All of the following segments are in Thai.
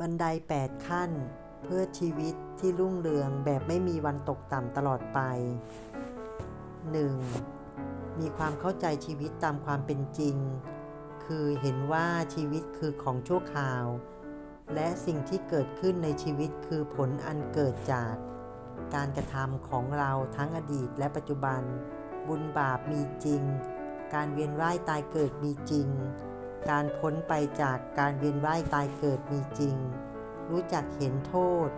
บันได 8 ขั้น เพื่อชีวิตที่รุ่งเรืองแบบไม่มีวันตกต่ำตลอดไป 1. มีความเข้าใจชีวิตตามความเป็นจริง คือเห็นว่าชีวิตคือของชั่วคราว และสิ่งที่เกิดขึ้นในชีวิตคือผลอันเกิดจาก การกระทำของเราทั้งอดีตและปัจจุบัน บุญบาปมีจริง การเวียนว่ายตายเกิดมีจริง การพ้นไปจากการเวียนว่ายตายเกิดมีจริง รู้จักเห็นโทษ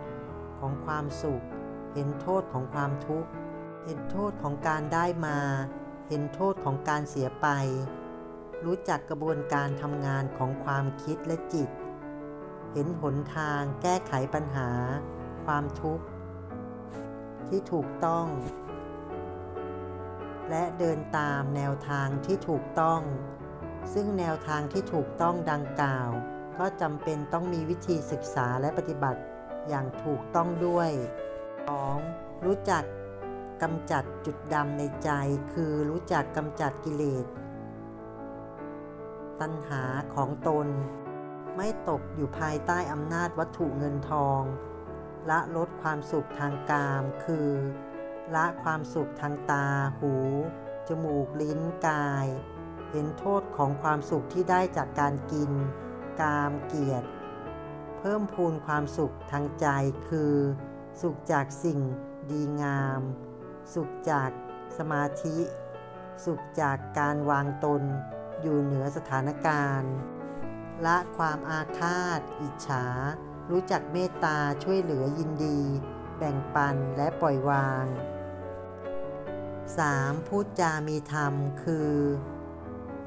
ของความสุข เห็นโทษของความทุกข์ เห็นโทษของการได้มา เห็นโทษของการเสียไป รู้จักกระบวนการทำงานของความคิดและจิต เห็นหนทางแก้ไขปัญหา ความทุกข์ ที่ถูกต้อง และเดินตามแนวทางที่ถูกต้อง ซึ่งแนวทางที่ถูกต้องดังกล่าว ก็จำเป็นต้องมีวิธีศึกษาและปฏิบัติอย่างถูกต้องด้วย 2. รู้จักกำจัดจุดดำในใจ คือรู้จักกำจัดกิเลส ตัณหาของตน ไม่ตกอยู่ภายใต้อำนาจวัตถุเงินทอง ละลดความสุขทางกาม คือ ละความสุขทางตา หู จมูก ลิ้น กาย เห็นโทษของความสุขที่ได้จากการกิน กามเกียรติ เพิ่มพูนความสุขทางใจคือ สุขจากสิ่งดีงาม สุขจากสมาธิ สุขจากการวางตน อยู่เหนือสถานการณ์ละความอาฆาต อิจฉา รู้จักเมตตาช่วยเหลือยินดี แบ่งปันและปล่อยวาง 3. พูดจามีธรรมคือ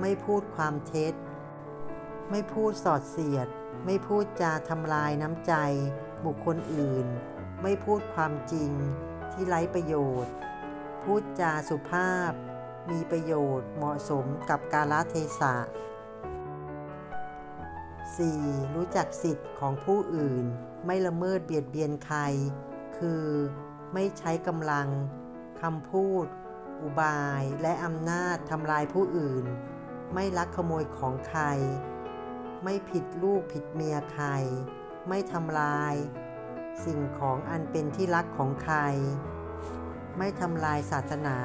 ไม่พูดความเท็จ ไม่พูดสอดเสียด ไม่พูดจาทำลายน้ำใจ บุคคลอื่น ไม่พูดความจริงที่ไร้ประโยชน์ พูดจาสุภาพ มีประโยชน์เหมาะสมกับกาลเทศะ 4. รู้จักสิทธิ์ของผู้อื่น ไม่ละเมิดเบียดเบียนใคร คือไม่ใช้กำลังคำพูด อุบาย และอำนาจทำลายผู้อื่น ไม่ลักขโมยของใคร ไม่ผิดลูกผิดเมียใคร ไม่ทำลาย สิ่งของอันเป็นที่รักของใคร ไม่ทำลายศาสนา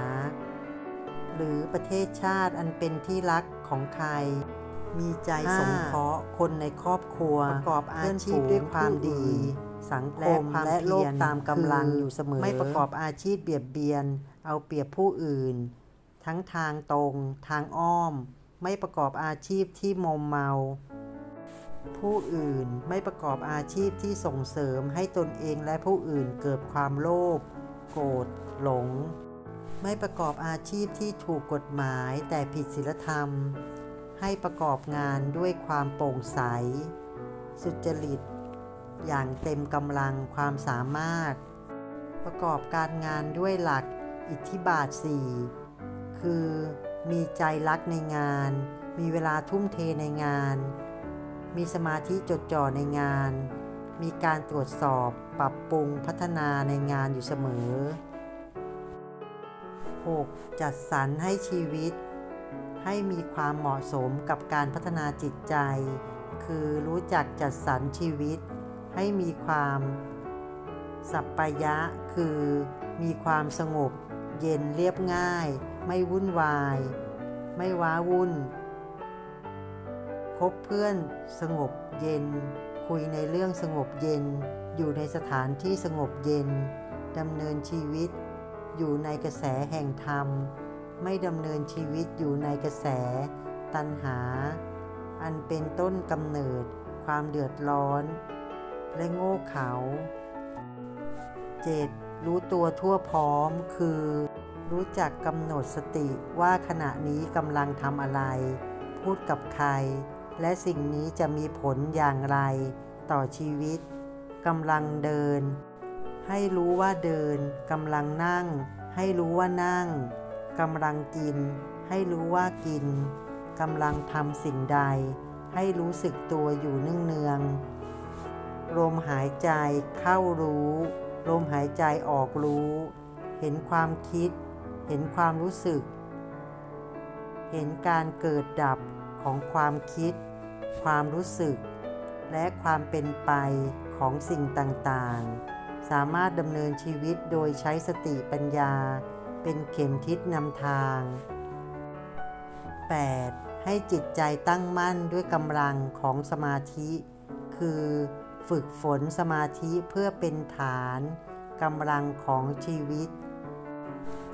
หรือประเทศชาติอันเป็นที่รักของใคร มีใจสงเคราะห์คนในครอบครัวประกอบอาชีพด้วยความดีสังคมและโลกตามกำลังอยู่เสมอ ไม่ประกอบอาชีพเบียดเบียน เอาเปรียบผู้อื่น ทั้งทางตรง ทางอ้อม ไม่ประกอบอาชีพที่มอมเมา ผู้อื่นไม่ประกอบอาชีพที่ส่งเสริมให้ตนเองและผู้อื่นเกิดความโลภโกรธหลง ไม่ประกอบอาชีพที่ถูกกฎหมายแต่ผิดศีลธรรม ให้ประกอบงานด้วยความโปร่งใส สุจริต อย่างเต็มกำลังความสามารถ ประกอบการงานด้วยหลักอิทธิบาท 4 คือ มีใจรักในงาน มีเวลาทุ่มเทในงาน มีสมาธิจดจ่อในงาน มีการตรวจสอบปรับปรุงพัฒนาในงานอยู่เสมอ 6. จัดสรรให้ชีวิต ให้มีความเหมาะสมกับการพัฒนาจิตใจ คือรู้จักจัดสรรชีวิต ให้มีความสัปปายะ คือมีความสงบ เย็นเรียบง่าย ไม่วุ่นวาย ไม่ว้าวุ่น คบเพื่อนสงบเย็น คุยในเรื่องสงบเย็น อยู่ในสถานที่สงบเย็นดำเนินชีวิต อยู่ในกระแสแห่งธรรม ไม่ดำเนินชีวิตอยู่ในกระแส ตัณหา อันเป็นต้นกำเนิด ความเดือดร้อน และโง่เขลา 7. รู้ตัวทั่วพร้อมคือ รู้จักกำหนดสติว่าขณะนี้กำลังทำอะไร พูดกับใคร และสิ่งนี้จะมีผลอย่างไร ต่อชีวิตกำลังเดิน ให้รู้ว่าเดินกำลังนั่ง ให้รู้ว่านั่งกำลังกิน ให้รู้ว่ากินกำลังทำสิ่งใด ให้รู้สึกตัวอยู่เนืองๆลมหายใจเข้ารู้ ลมหายใจออกรู้ เห็นความคิด เห็นความรู้สึก เห็นการเกิดดับของความคิด ความรู้สึก และความเป็นไปของสิ่งต่างๆ สามารถดำเนินชีวิตโดยใช้สติปัญญา เป็นเข็มทิศนำทาง 8. ให้จิตใจตั้งมั่นด้วยกำลังของสมาธิ คือฝึกฝนสมาธิเพื่อเป็นฐานกำลังของชีวิต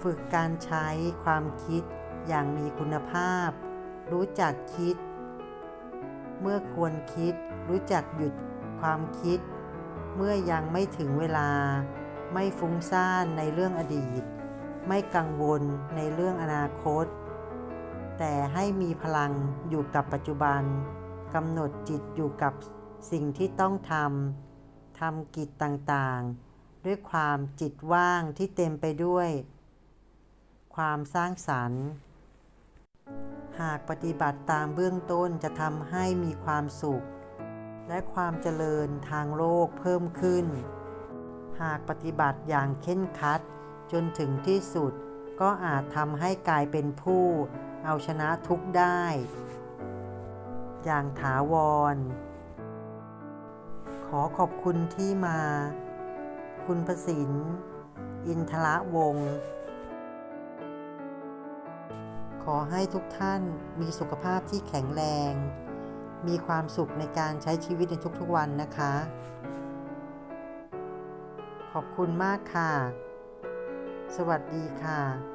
ฝึกการใช้ความคิดอย่างมีคุณภาพ รู้จักคิด เมื่อควรคิด รู้จักหยุดความคิด เมื่อยังไม่ถึงเวลา ไม่ฟุ้งซ่านในเรื่องอดีต ไม่กังวลในเรื่องอนาคต แต่ให้มีพลังอยู่กับปัจจุบันกำหนดจิตอยู่กับสิ่งที่ต้องทำทำกิจต่างๆ ด้วยความจิตว่างที่เต็มไปด้วย ความสร้างสรรค์ หากปฏิบัติตามเบื้องต้นจะทำให้มีความสุข และความเจริญทางโลกเพิ่มขึ้น หากปฏิบัติอย่างเข่นคัด จนถึงที่สุดก็อาจทำให้กลายเป็นผู้เอาชนะทุกได้ อย่างถาวร ขอขอบคุณที่มา คุณประสิน อินทระวงศ์ ขอให้ทุกท่านมีสุขภาพที่แข็งแรง มีความสุขในการใช้ชีวิตในทุกๆวันนะคะ ขอบคุณมากค่ะ สวัสดีค่ะ